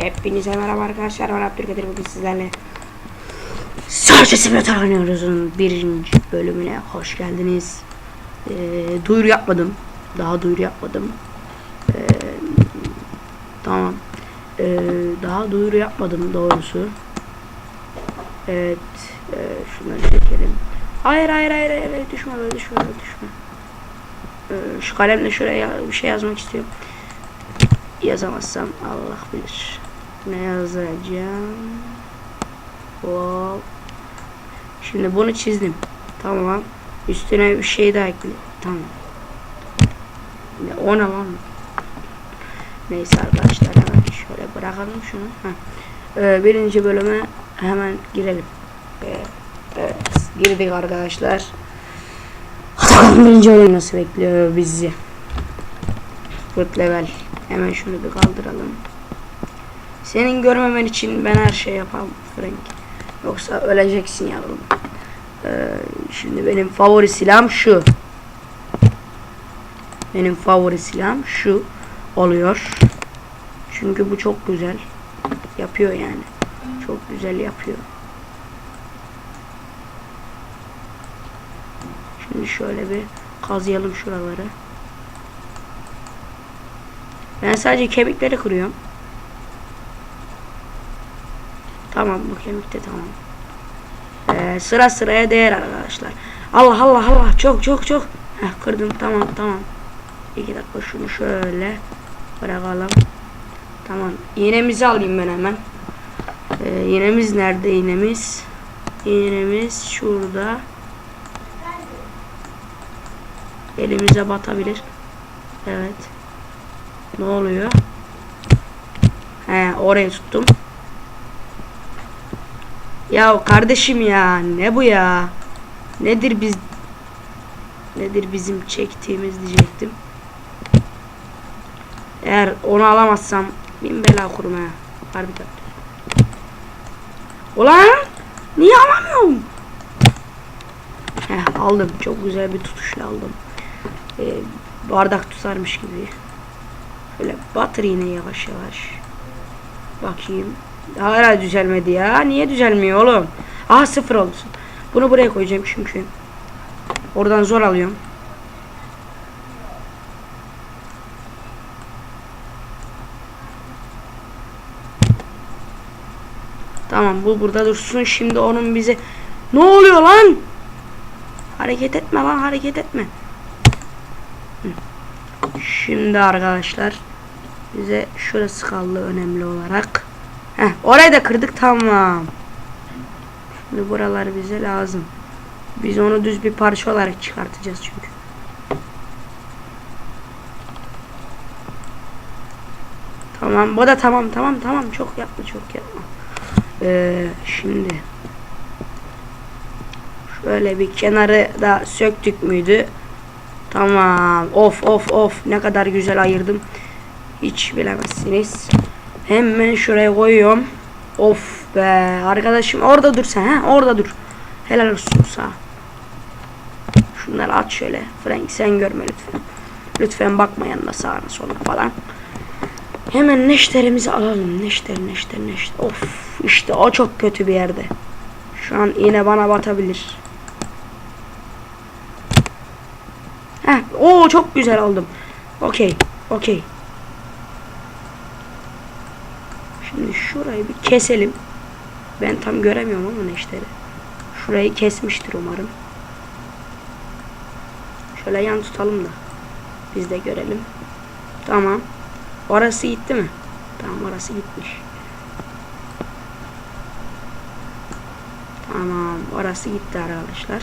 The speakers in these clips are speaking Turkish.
Hepinize merhaba arkadaşlar. Ben Abdülkadir bugün sizlerle Sadece Simulator oynuyoruz'un birinci bölümüne hoş geldiniz. Ee, duyuru yapmadım. Daha duyuru yapmadım. Ee, tamam. Ee, daha duyuru yapmadım doğrusu. Evet. E, şunları çekelim. Hayır hayır hayır hayır. Düşme böyle düşme böyle düşme. Ee, şu kalemle şuraya bir şey yazmak istiyorum. Yazamazsam Allah bilir. Ne yazacağım? Hop. Şimdi bunu çizdim. Tamam. Üstüne bir şey daha ekle. Tamam. Ne, o ne lan? Neyse arkadaşlar hemen şöyle bırakalım şunu. Ee, birinci bölüme hemen girelim. Evet. Girdik arkadaşlar. Birinci oyun nasıl bekliyor bizi. Good level. Hemen şunu bir kaldıralım. Senin görmemen için ben her şey yapamam Frank. Yoksa öleceksin yavrum. Ee, şimdi benim favori silahım şu. Benim favori silahım şu oluyor. Çünkü bu çok güzel yapıyor yani. Çok güzel yapıyor. Şimdi şöyle bir kazıyalım şuraları. Ben sadece kemikleri kırıyorum. Tamam bu kemikte tamam. Ee, sıra sıraya değer arkadaşlar. Allah Allah Allah çok çok çok. Heh, kırdım tamam tamam. İki dakika şunu şöyle bırakalım. Tamam iğnemizi alayım ben hemen. Ee, iğnemiz nerede iğnemiz? İğnemiz şurada. Elimize batabilir. Evet. Ne oluyor? He oraya tuttum. Ya kardeşim ya ne bu ya? Nedir biz nedir bizim çektiğimiz diyecektim. Eğer onu alamazsam bin bela kurum ha. Harbiden. Ulan niye alamıyorum? Heh aldım. Çok güzel bir tutuşla aldım. Ee, bardak tutarmış gibi. Şöyle batır yine yavaş yavaş. Bakayım. Hala düzelmedi ya. Niye düzelmiyor oğlum? Aha sıfır olsun. Bunu buraya koyacağım çünkü. Oradan zor alıyorum. Tamam bu burada dursun. Şimdi onun bize... Ne oluyor lan? Hareket etme lan hareket etme. Şimdi arkadaşlar bize şurası kaldı önemli olarak. Heh, orayı da kırdık tamam. Şimdi buralar bize lazım. Biz onu düz bir parça olarak çıkartacağız çünkü. Tamam bu da tamam tamam tamam çok yapma çok yapma. Ee, şimdi şöyle bir kenarı da söktük müydü? Tamam. Of of of ne kadar güzel ayırdım. Hiç bilemezsiniz. Hemen şuraya koyuyorum. Of be arkadaşım orada dur sen ha orada dur. Helal olsun sağ. Şunları at şöyle. Frank sen görme lütfen. Lütfen bakma yanına sağına soluna falan. Hemen neşterimizi alalım. Neşter neşter neşter. Of işte o çok kötü bir yerde. Şu an yine bana batabilir. Heh, o çok güzel aldım. Okey, okey. Şimdi şurayı bir keselim. Ben tam göremiyorum ama neşteri. Şurayı kesmiştir umarım. Şöyle yan tutalım da. Biz de görelim. Tamam. Orası gitti mi? Tamam orası gitmiş. Tamam orası gitti arkadaşlar.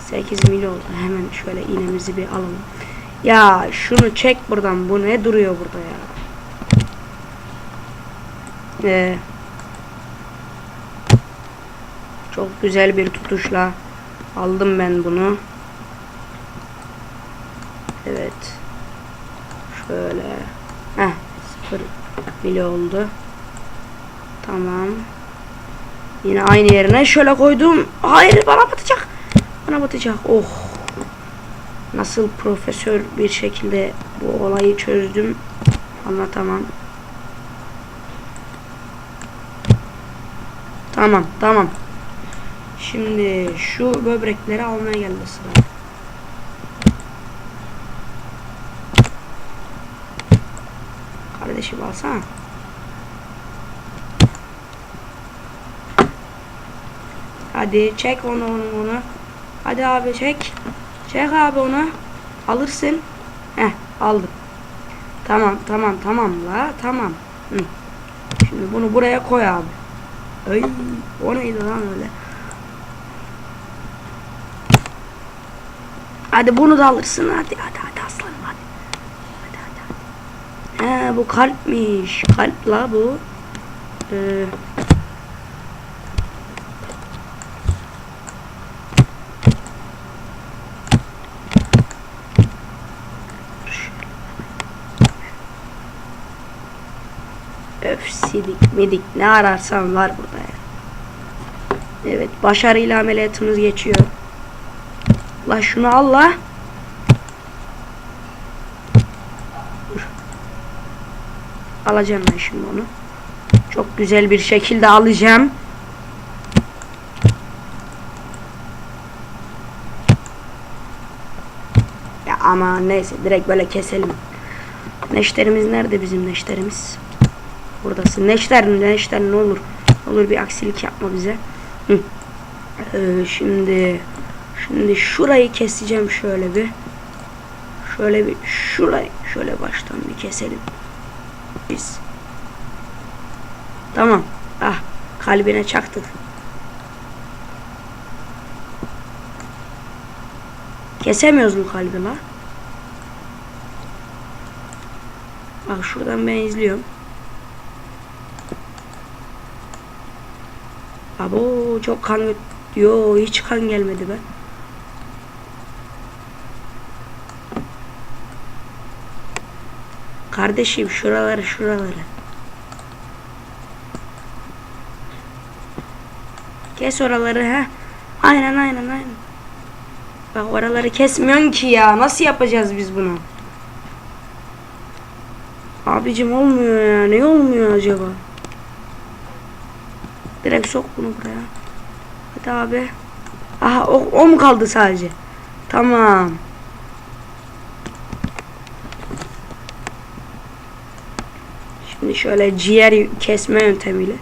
8 milyon oldu. Hemen şöyle iğnemizi bir alalım. Ya şunu çek buradan. Bu ne duruyor burada ya? Ee, çok güzel bir tutuşla aldım ben bunu. Evet. Şöyle. Heh, 0 milyon oldu. Tamam. Yine aynı yerine şöyle koydum. Hayır bana batacak. Bana batacak. Oh. Nasıl profesör bir şekilde bu olayı çözdüm. Anlatamam. Tamam tamam. Şimdi şu böbrekleri almaya geldi sıra. Kardeşim alsana. Hadi çek onu onu onu. Hadi abi çek. Çek abi onu. Alırsın. Heh aldım. Tamam tamam tamam la tamam. Hı. Şimdi bunu buraya koy abi. Ay o neydi lan öyle. Hadi bunu da alırsın hadi hadi hadi aslanım hadi. Hadi hadi hadi. He bu kalpmiş. Kalp la bu. Ee, sidik midik ne ararsan var burada ya. Evet başarıyla ameliyatımız geçiyor. La şunu al la. Dur. Alacağım ben şimdi onu. Çok güzel bir şekilde alacağım. Ya ama neyse direkt böyle keselim. Neşterimiz nerede bizim neşterimiz? Buradasın. Neşter neşter ne olur. Olur bir aksilik yapma bize. Hı. Ee, şimdi şimdi şurayı keseceğim şöyle bir. Şöyle bir şurayı şöyle baştan bir keselim. Biz. Tamam. Ah kalbine çaktık. Kesemiyoruz mu kalbi la? Bak şuradan ben izliyorum. Abo çok kan Yo hiç kan gelmedi be. Kardeşim şuraları şuraları. Kes oraları ha. Aynen aynen aynen. Bak oraları kesmiyorsun ki ya. Nasıl yapacağız biz bunu? Abicim olmuyor ya. Ne olmuyor acaba? Direkt sok bunu buraya. Hadi abi. Aha o, o mu kaldı sadece? Tamam. Şimdi şöyle ciğer kesme yöntemiyle.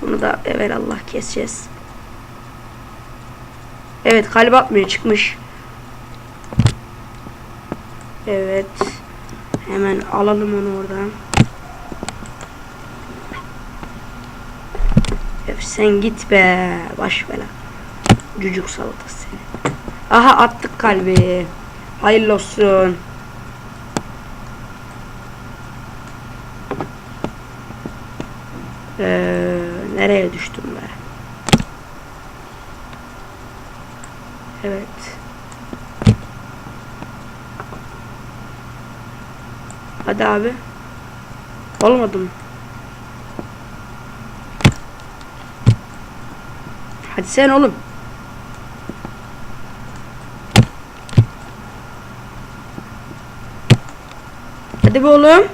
Şunu da evet Allah keseceğiz. Evet kalp atmıyor çıkmış. Evet. Hemen alalım onu oradan. Sen git be. Baş bela. Cücük salatası. Aha attık kalbi. Hayırlı olsun. Ee, nereye düştüm be? Evet. Hadi abi. Olmadı mı? Hadi sen oğlum. Hadi be oğlum.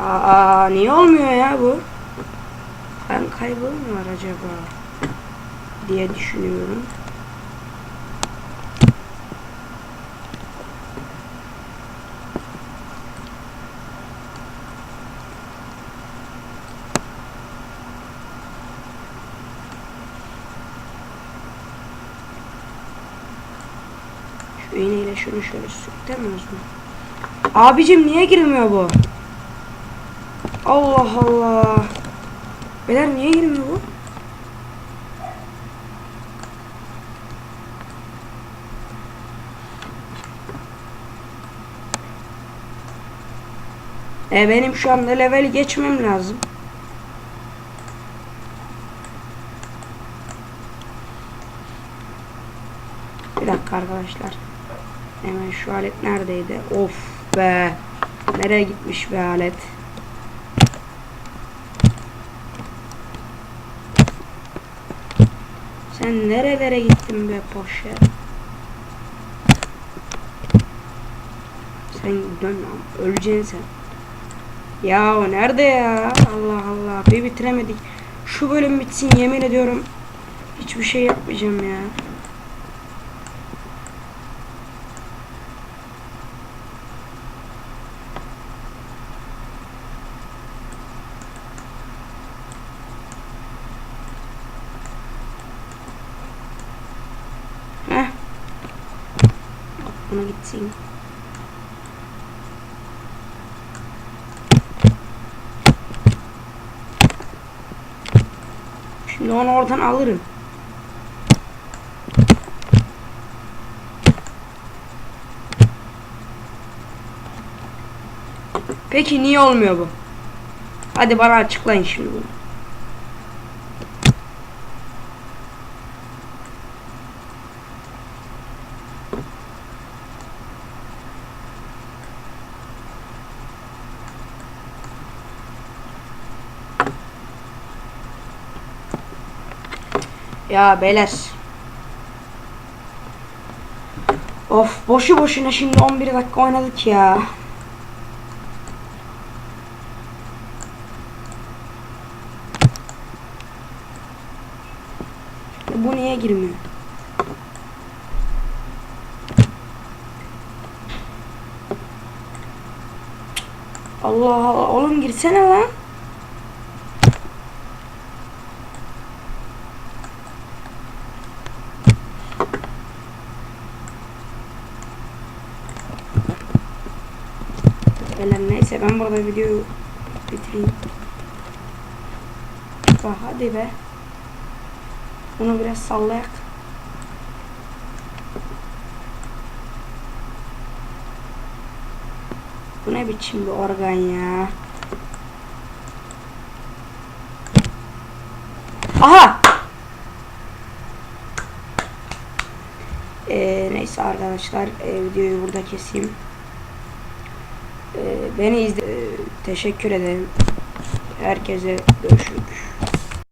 Aa niye olmuyor ya bu? Mı var acaba? Diye düşünüyorum. Şu iğneyle şunu şöyle sürtemiyoruz mu? Abicim niye girmiyor bu? Allah Allah. Beyler niye girmiyor bu? E benim şu anda level geçmem lazım. Bir dakika arkadaşlar. Hemen şu alet neredeydi? Of be. Nereye gitmiş be alet? Sen nerelere gittin be poşet? Sen dön. Öleceksin sen. Ya nerede ya? Allah Allah. Bir bitiremedik. Şu bölüm bitsin yemin ediyorum. Hiçbir şey yapmayacağım ya. Heh. Buna gitsin. Şimdi onu oradan alırım. Peki niye olmuyor bu? Hadi bana açıklayın şimdi bunu. Ya beyler. Of boşu boşuna şimdi 11 dakika oynadık ya. Bu niye girmiyor? Allah Allah oğlum girsene lan. Beyler neyse ben burada videoyu bitireyim. Bak hadi be. Bunu biraz sallayak. Bu ne biçim bir organ ya. Aha! Ee, neyse arkadaşlar e, videoyu burada keseyim. Ee, beni izle e, teşekkür ederim. Herkese görüşürüz.